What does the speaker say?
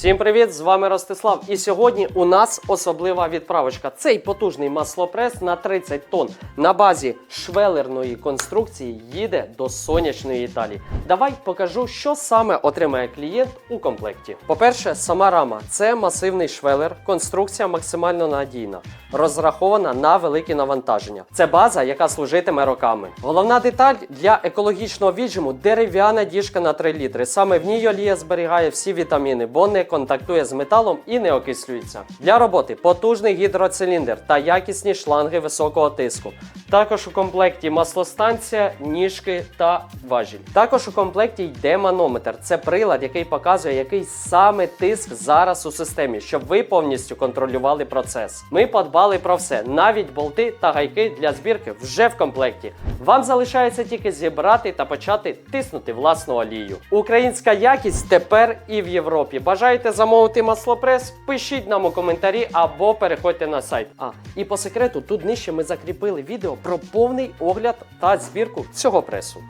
Всім привіт! З вами Ростислав. І сьогодні у нас особлива відправочка. Цей потужний маслопрес на 30 тонн на базі швелерної конструкції їде до сонячної Італії. Давай покажу, що саме отримає клієнт у комплекті. По-перше, сама рама це масивний швелер, конструкція максимально надійна, розрахована на великі навантаження. Це база, яка служитиме роками. Головна деталь для екологічного віджиму дерев'яна діжка на 3 літри. Саме в ній олія зберігає всі вітаміни, бо не контактує з металом і не окислюється. Для роботи потужний гідроциліндр та якісні шланги високого тиску. Також у комплекті маслостанція, ніжки та важіль. Також у комплекті йде манометр. Це прилад, який показує, який саме тиск зараз у системі, щоб ви повністю контролювали процес. Ми подбали про все, навіть болти та гайки для збірки вже в комплекті. Вам залишається тільки зібрати та почати тиснути власну олію. Українська якість тепер і в Європі. Бажаєте замовити маслопрес? Пишіть нам у коментарі або переходьте на сайт. А і по секрету, тут нижче ми закріпили відео про повний огляд та збірку цього пресу.